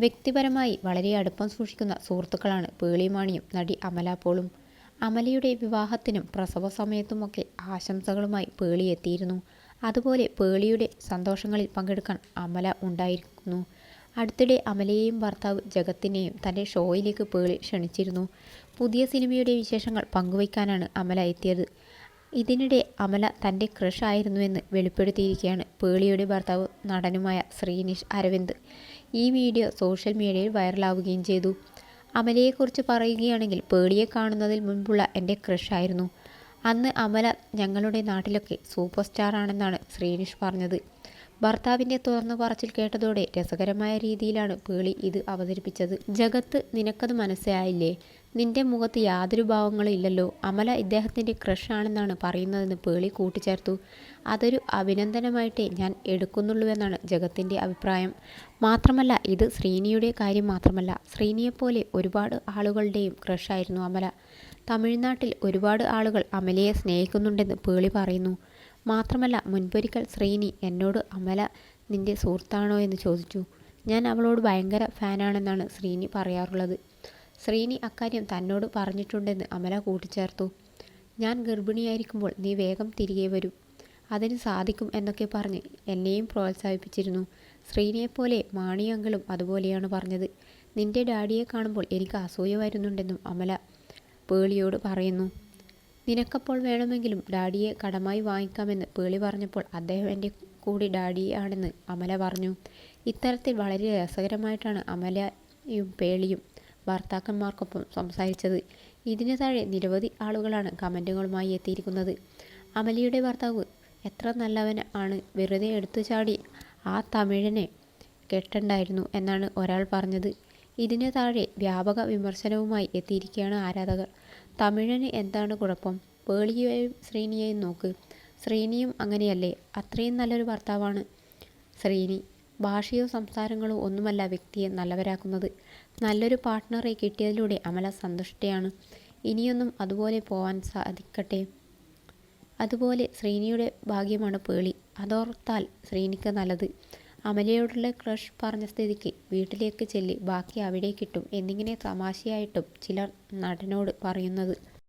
വ്യക്തിപരമായി വളരെ അടുപ്പം സൂക്ഷിക്കുന്ന സുഹൃത്തുക്കളാണ് പേളിമാണിയും നടി അമലാപ്പോളും പോളും. അമലയുടെ വിവാഹത്തിനും പ്രസവ സമയത്തുമൊക്കെ ആശംസകളുമായി പേളി എത്തിയിരുന്നു. അതുപോലെ പേളിയുടെ സന്തോഷങ്ങളിൽ പങ്കെടുക്കാൻ അമല ഉണ്ടായിരിക്കുന്നു. അടുത്തിടെ അമലയെയും ഭർത്താവ് ജഗത്തിനെയും തന്റെ ഷോയിലേക്ക് പേളി ക്ഷണിച്ചിരുന്നു. പുതിയ സിനിമയുടെ വിശേഷങ്ങൾ പങ്കുവയ്ക്കാനാണ് അമല എത്തിയത്. ഇതിനിടെ അമല തന്റെ ക്രഷ് ആയിരുന്നുവെന്ന് വെളിപ്പെടുത്തിയിരിക്കുകയാണ് പേളിയുടെ ഭർത്താവ് നടനുമായ ശ്രീനിഷ് അരവിന്ദ്. ഈ വീഡിയോ സോഷ്യൽ മീഡിയയിൽ വൈറലാവുകയും ചെയ്തു. അമലയെക്കുറിച്ച് പറയുകയാണെങ്കിൽ പേളിയെ കാണുന്നതിൽ മുൻപുള്ള എന്റെ ക്രഷായിരുന്നു. അന്ന് അമല ഞങ്ങളുടെ നാട്ടിലൊക്കെ സൂപ്പർ സ്റ്റാർ ആണെന്നാണ് ശ്രീനിഷ് പറഞ്ഞത്. ഭർത്താവിന്റെ തുറന്നു പറച്ചിൽ കേട്ടതോടെ രസകരമായ രീതിയിലാണ് പേളി ഇത് അവതരിപ്പിച്ചത്. ജഗത്ത് നിനക്കത് മനസ്സിലായില്ലേ? നിന്റെ മുഖത്ത് യാതൊരു ഭാവങ്ങളും ഇല്ലല്ലോ. അമല ഇദ്ദേഹത്തിന്റെ ക്രഷാണെന്നാണ് പറയുന്നതെന്ന് പേളി കൂട്ടിച്ചേർത്തു. അതൊരു അഭിനന്ദനമായിട്ടേ ഞാൻ എടുക്കുന്നുള്ളൂവെന്നാണ് ജഗത്തിന്റെ അഭിപ്രായം. മാത്രമല്ല ഇത് ശ്രീനിയുടെ കാര്യം മാത്രമല്ല. ശ്രീനിയെപ്പോലെ ഒരുപാട് ആളുകളുടെയും ക്രഷായിരുന്നു അമല. തമിഴ്നാട്ടിൽ ഒരുപാട് ആളുകൾ അമലയെ സ്നേഹിക്കുന്നുണ്ടെന്ന് പേളി പറയുന്നു. മാത്രമല്ല മുൻപൊരിക്കൽ ശ്രീനി എന്നോട് അമല നിന്റെ സുഹൃത്താണോ? എന്ന് ചോദിച്ചു. ഞാൻ അവളോട് ഭയങ്കര ഫാനാണെന്നാണ് ശ്രീനി പറയാറുള്ളത്. ശ്രീനി അക്കാര്യം തന്നോട് പറഞ്ഞിട്ടുണ്ടെന്ന് അമല കൂട്ടിച്ചേർത്തു. ഞാൻ ഗർഭിണിയായിരിക്കുമ്പോൾ നീ വേഗം തിരികെ വരും. അതിന് സാധിക്കും എന്നൊക്കെ പറഞ്ഞ് എന്നെയും പ്രോത്സാഹിപ്പിച്ചിരുന്നു. ശ്രീനിയെപ്പോലെ മാണിയങ്കളും അതുപോലെയാണ് പറഞ്ഞത്. നിന്റെ ഡാഡിയെ കാണുമ്പോൾ എനിക്ക് അസൂയ വരുന്നുണ്ടെന്നും അമല പേളിയോട് പറയുന്നു. നിനക്കപ്പോൾ വേണമെങ്കിലും ഡാഡിയെ കടമായി വാങ്ങിക്കാമെന്ന് പേളി പറഞ്ഞപ്പോൾ അദ്ദേഹം എന്റെ കൂടി ഡാഡിയാണെന്ന് അമല പറഞ്ഞു. ഇത്തരത്തിൽ വളരെ രസകരമായിട്ടാണ് അമലയും പേളിയും ഭർത്താക്കന്മാർക്കൊപ്പം സംസാരിച്ചത്. ഇതിന് താഴെ നിരവധി ആളുകളാണ് കമന്റുകളുമായി എത്തിയിരിക്കുന്നത്. അമലിയുടെ ഭർത്താവ് എത്ര നല്ലവൻ ആണ് വെറുതെ എടുത്തു ചാടി ആ തമിഴനെ കെട്ടണ്ടായിരുന്നു എന്നാണ് ഒരാൾ പറഞ്ഞത്. ഇതിന് താഴെ വ്യാപക വിമർശനവുമായി എത്തിയിരിക്കുകയാണ് ആരാധകർ. തമിഴന് എന്താണ് കുഴപ്പം? പേളിയെയും ശ്രീനിയെയും നോക്ക്. ശ്രീനിയും അങ്ങനെയല്ലേ? അത്രയും നല്ലൊരു ഭർത്താവാണ് ശ്രീനി. ഭാഷയോ സംസാരങ്ങളോ ഒന്നുമല്ല വ്യക്തിയെ നല്ലവരാക്കുന്നത്. നല്ലൊരു പാർട്ട്ണറെ കിട്ടിയതിലൂടെ അമല സന്തുഷ്ടയാണ്. ഇനിയൊന്നും അതുപോലെ പോവാൻ സാധിക്കട്ടെ. അതുപോലെ ശ്രീനിയുടെ ഭാഗ്യമാണ് പേളി. അതോർത്താൽ ശ്രീനിക്ക് നല്ലത്. അമലയോടുള്ള ക്രഷ് പറഞ്ഞ സ്ഥിതിക്ക് വീട്ടിലേക്ക് ചെല്ലി ബാക്കി അവിടെ കിട്ടും എന്നിങ്ങനെ തമാശയായിട്ടും ചിലർ നടനോട് പറയുന്നത്.